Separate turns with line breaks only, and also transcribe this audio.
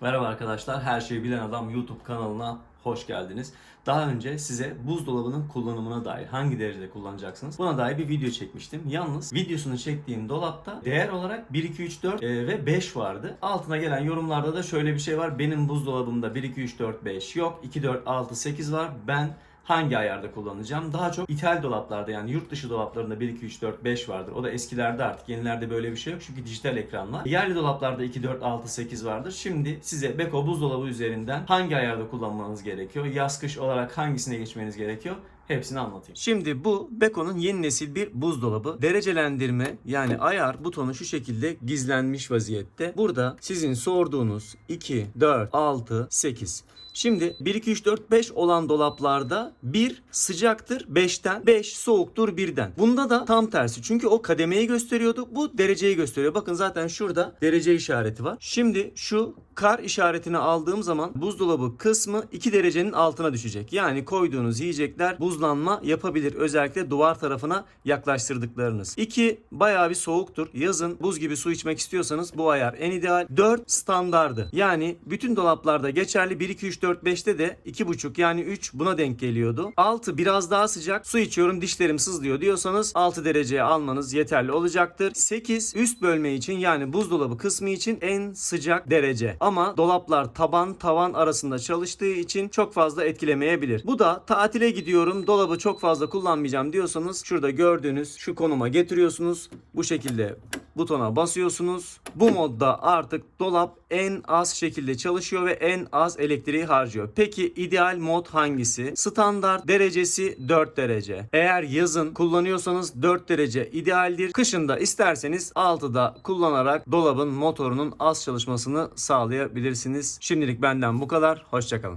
Merhaba arkadaşlar, Her Şeyi Bilen Adam YouTube kanalına hoş geldiniz. Daha önce size buzdolabının kullanımına dair hangi derecede kullanacaksınız buna dair bir video çekmiştim. Yalnız videosunu çektiğim dolapta değer olarak 1, 2, 3, 4 e, ve 5 vardı. Altına gelen yorumlarda da şöyle bir şey var. Benim buzdolabımda 1, 2, 3, 4, 5 yok. 2, 4, 6, 8 var. Ben hangi ayarda kullanacağım? Daha çok ithal dolaplarda yani yurt dışı dolaplarında 1, 2, 3, 4, 5 vardır. O da eskilerde artık yenilerde böyle bir şey yok çünkü dijital ekranlar. Yerli dolaplarda 2, 4, 6, 8 vardır. Şimdi size Beko buzdolabı üzerinden hangi ayarda kullanmanız gerekiyor? Yaz kış olarak hangisine geçmeniz gerekiyor? Hepsini anlatayım. Şimdi bu Beko'nun yeni nesil bir buzdolabı. Derecelendirme yani ayar butonu şu şekilde gizlenmiş vaziyette. Burada sizin sorduğunuz 2, 4, 6, 8. Şimdi 1, 2, 3, 4, 5 olan dolaplarda 1 sıcaktır 5'ten, 5 soğuktur 1'den. Bunda da tam tersi. Çünkü o kademeyi gösteriyordu. Bu dereceyi gösteriyor. Bakın zaten şurada derece işareti var. Şimdi şu kar işaretini aldığım zaman buzdolabı kısmı 2 derecenin altına düşecek. Yani koyduğunuz yiyecekler buzlanma yapabilir. Özellikle duvar tarafına yaklaştırdıklarınız. 2 bayağı bir soğuktur. Yazın buz gibi su içmek istiyorsanız bu ayar en ideal. 4 standardı. Yani bütün dolaplarda geçerli 1 2 3 4 5'te de 2,5 yani 3 buna denk geliyordu. 6 biraz daha sıcak. Su içiyorum dişlerim sızlıyor diyorsanız 6 dereceye almanız yeterli olacaktır. 8 üst bölme için yani buzdolabı kısmı için en sıcak derece. Ama dolaplar taban tavan arasında çalıştığı için çok fazla etkilemeyebilir. Bu da tatile gidiyorum dolabı çok fazla kullanmayacağım diyorsanız şurada gördüğünüz şu konuma getiriyorsunuz. Bu şekilde butona basıyorsunuz. Bu modda artık dolap en az şekilde çalışıyor ve en az elektriği harcıyor. Peki ideal mod hangisi? Standart derecesi 4 derece. Eğer yazın kullanıyorsanız 4 derece idealdir. Kışında isterseniz 6'da kullanarak dolabın motorunun az çalışmasını sağlayabilirsiniz. Şimdilik benden bu kadar. Hoşçakalın.